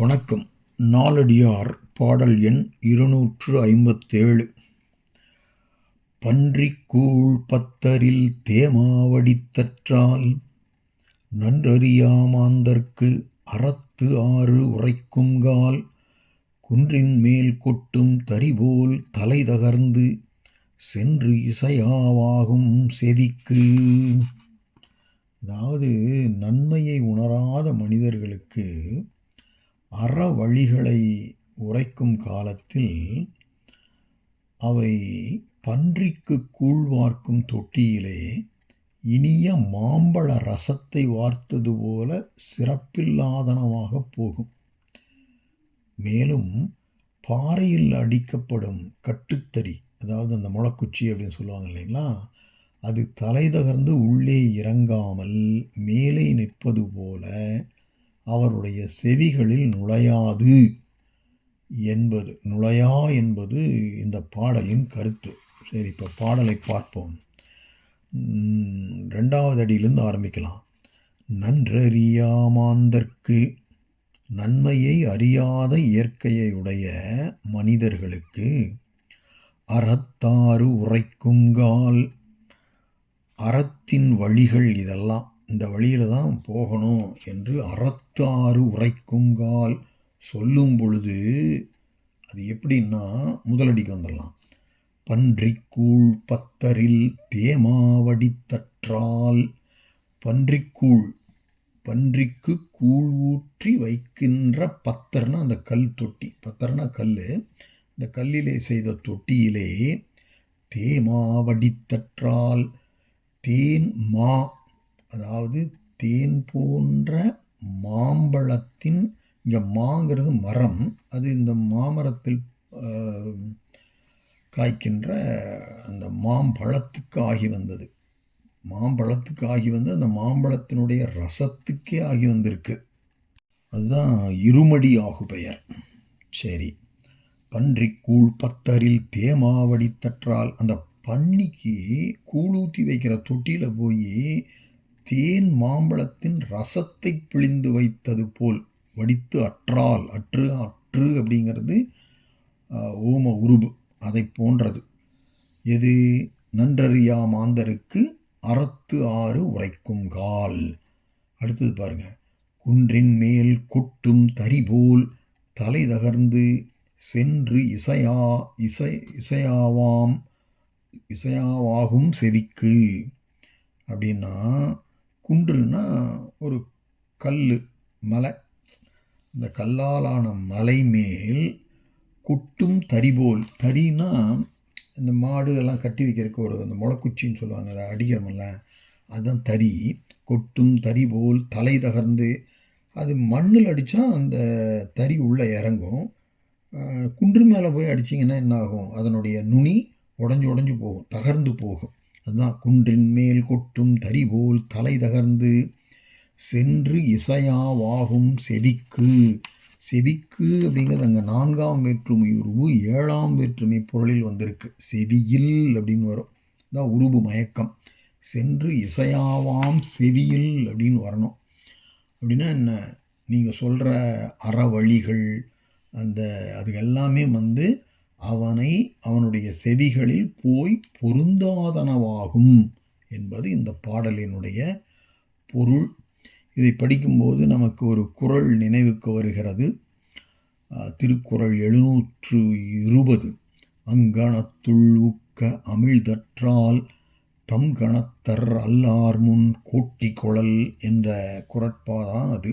வணக்கம். நாலடியார் பாடல் எண் இருநூற்று ஐம்பத்தேழு. பன்றிக்கூழ் பத்தரில் தேமாவடித்தற்றால் நன்றறியாமாந்தற்கு அறத்து ஆறு உரைக்குங்கால் குன்றின் மேல் கொட்டும் தரிபோல் தலை தகர்ந்து சென்று இசையாவாகும் செவிக்கு. அதாவது நன்மையை உணராத மனிதர்களுக்கு அற வழிகளை உரைக்கும் காலத்தில் அவை பன்றிக்கு கூழ் வார்க்கும் தொட்டியிலே இனிய மாம்பழ ரசத்தை வார்த்தது போல சிறப்பில்லாதனமாக போகும். மேலும் பாறையில் அடிக்கப்படும் கட்டுத்தறி அதாவது அந்த முளக்குச்சி அப்படின்னு சொல்லுவாங்க இல்லைங்களா அது தலை தகர்ந்து உள்ளே இறங்காமல் மேலே நிற்பது போல அவருடைய செவிகளில் நுழையாது என்பது நுழையா என்பது இந்த பாடலின் கருத்து. சரி இப்போ பாடலை பார்ப்போம். ரெண்டாவது அடியிலிருந்து ஆரம்பிக்கலாம். நன்றறியாமாந்தற்கு நன்மையை அறியாத இயற்கையுடைய மனிதர்களுக்கு அறத்தாறு உரைக்குங்கால் அறத்தின் வழிகள் இதெல்லாம். இந்த வழியில் தான் போகணும் என்று அறத்தாறு உரைக்குங்கால் சொல்லும் பொழுது அது எப்படின்னா முதலடிக்கு வந்துடலாம். பன்றிக்கூழ் பத்தரில் தேமாவடித்தற்றால் பன்றிக்கூழ் பன்றிக்கு கூழ் ஊற்றி வைக்கின்ற பத்தர்னா அந்த கல் தொட்டி. பத்தர்னா கல் இந்த கல்லிலே செய்த தொட்டியிலே தேமாவடித்தற்றால் தேன் மா அதாவது தேன் போன்ற மாம்பழத்தின் இங்கே மாங்கிறது மரம். அது இந்த மாமரத்தில் காய்க்கின்ற அந்த மாம்பழத்துக்கு ஆகி வந்தது. மாம்பழத்துக்கு ஆகி வந்து அந்த மாம்பழத்தினுடைய ரசத்துக்கே ஆகி வந்திருக்கு. அதுதான் இருமடி ஆகு பெயர். சரி. பன்றி கூழ் பத்தரில் தேமாவடி தற்றால் அந்த பன்னிக்கு கூழூத்தி வைக்கிற தொட்டியில் போய் தேன் மாம்பழத்தின் ரசத்தை பிழிந்து வைத்தது போல். வடித்து அற்றால் அற்று அற்று அப்படிங்கிறது ஓம உருபு அதை போன்றது. எது? நன்றறியா மாந்தருக்கு அறத்து ஆறு உரைக்கும் கால். அடுத்தது பாருங்க. குன்றின் மேல் கொட்டும் தறி போல் தலை தகர்ந்து சென்று இசையா இசை இசையாவாம் இசையாவாகும் செவிக்கு. அப்படின்னா குன்றுன்னா ஒரு கல் மலை. இந்த கல்லாலான மலை மேல் கொட்டும் தரிபோல் தறினா இந்த மாடு எல்லாம் கட்டி வைக்கிறதுக்கு ஒரு அந்த முளைக்குச்சின்னு சொல்லுவாங்க. அதை அடிக்கிறோம்ல அதுதான் தறி. கொட்டும் தறி போல் தலை தகர்ந்து அது மண்ணில் அடித்தா அந்த தறி உள்ளே இறங்கும். குன்று மேலே போய் அடிச்சிங்கன்னா என்ன ஆகும்? அதனுடைய நுனி உடஞ்சி உடஞ்சி போகும் தகர்ந்து போகும். அதுதான் குன்றின் மேல் கொட்டும் தரிபோல் தலை தகர்ந்து சென்று இசையாவாகும் செவிக்கு. செவிக்கு அப்படிங்கிறது அங்கே நான்காம் வேற்றுமை உருவு ஏழாம் வேற்றுமை பொருளில் வந்திருக்கு. செவியில் அப்படின்னு வரும். தான் உருவு மயக்கம். சென்று இசையாவாம் செவியில் அப்படின்னு வரணும். அப்படின்னா என்ன? நீங்கள் சொல்கிற அறவழிகள் அந்த அது எல்லாமே வந்து அவனை அவனுடைய செவிகளில் போய் பொருந்தாதனவாகும் என்பது இந்த பாடலினுடைய பொருள். இதை படிக்கும்போது நமக்கு ஒரு குரல் நினைவுக்கு வருகிறது. திருக்குறள் எழுநூற்று இருபது. அங்கணத்துள் உக்க அமிழ்தற்றால் தம் கணத்தர் அல்லார் முன் கோட்டி குழல் என்ற குரட்பாதான் அது